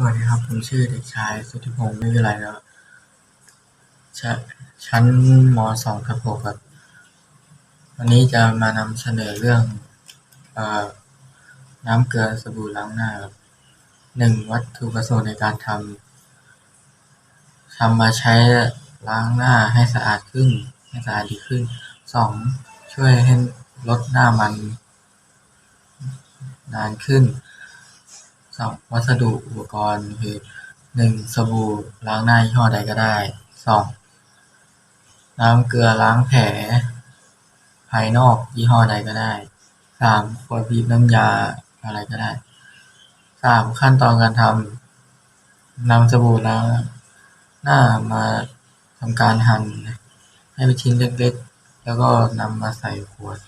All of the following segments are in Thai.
สวัสดีครับ ผมชื่อเด็กชายสุทธิพงศ์ไม่วิไลนะครับชชั้นม .2 ทับ6ครับ วันนี้จะมานำเสนอเรื่อง เอ่อ น้ำเกลือสบู่ล้างหน้าครับ หนึ่ง วัตถุประสงค์ในการทำทำมาใช้ล้างหน้าให้สะอาดขึ้น ให้สะอาดดีขึ้น สอง ช่วยให้ลดหน้ามันนานขึ้น วัสดุอุปกรณ์คือหนึ่งสบู่ล้างหน้ายี่ห้อใดก็ได้สองน้ำเกลือล้างแผล ภายนอกยี่ห้อใดก็ได้สามขวดบีบน้ำยาอะไรก็ได้สามขั้นตอนการทำนำสบู่ล้างหน้ามาทำการหั่นให้เป็นชิ้นเล็กๆ แล้วก็นำมาใส่ขวด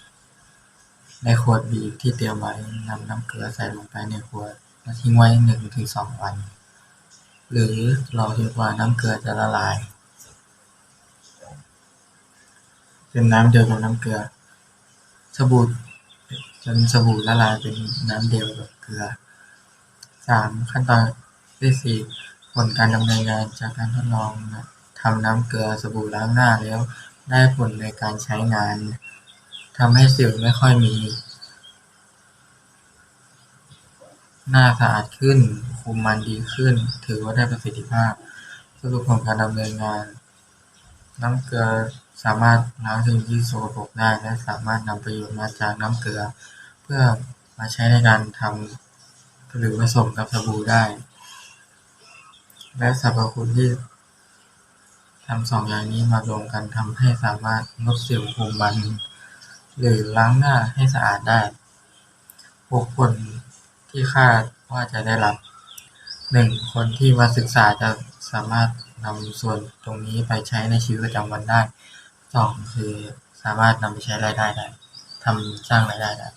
ในขวดบีบที่เตรียมไว้นำน้ำเกลือใส่ลงไปในขวด แล้วทิ้งไว้หนึ่งถึงสองวัน หรือรอจนกว่าน้ำเกลือจะละลายเป็นน้ำเดียวกับน้ำเกลือ สบู่จนสบู่ละลายเป็นน้ำเดียวกับเกลือสามขั้นตอนที่สี่ผลการดำเนินงานจากการทดลองทำน้ำเกลือสบู่ล้างหน้าแล้ว ได้ผลในการใช้งานทำให้สิวไม่ค่อยมี หน้าสะอาดขึ้น คุมมันดีขึ้น ถือว่าได้ประสิทธิภาพ สรุปผลการดำเนินงาน น้ำเกลือสามารถล้างสิ่งที่สกปรกได้ และสามารถนำประโยชน์มาจากน้ำเกลือ เพื่อมาใช้ในการทำหรือผสมกับสบู่ได้ และสรรพคุณที่ทำสองอย่างนี้มารวมกันทำให้สามารถลดสิวคุมมัน หรือล้างหน้าให้สะอาดได้หกผล ที่คาดว่าจะได้รับ หนึ่ง คนที่มาศึกษาจะสามารถนำส่วนตรงนี้ไปใช้ในชีวิตประจำวันได้ สอง คือสามารถนำไปใช้รายได้ได้ ทำสร้างรายได้ได้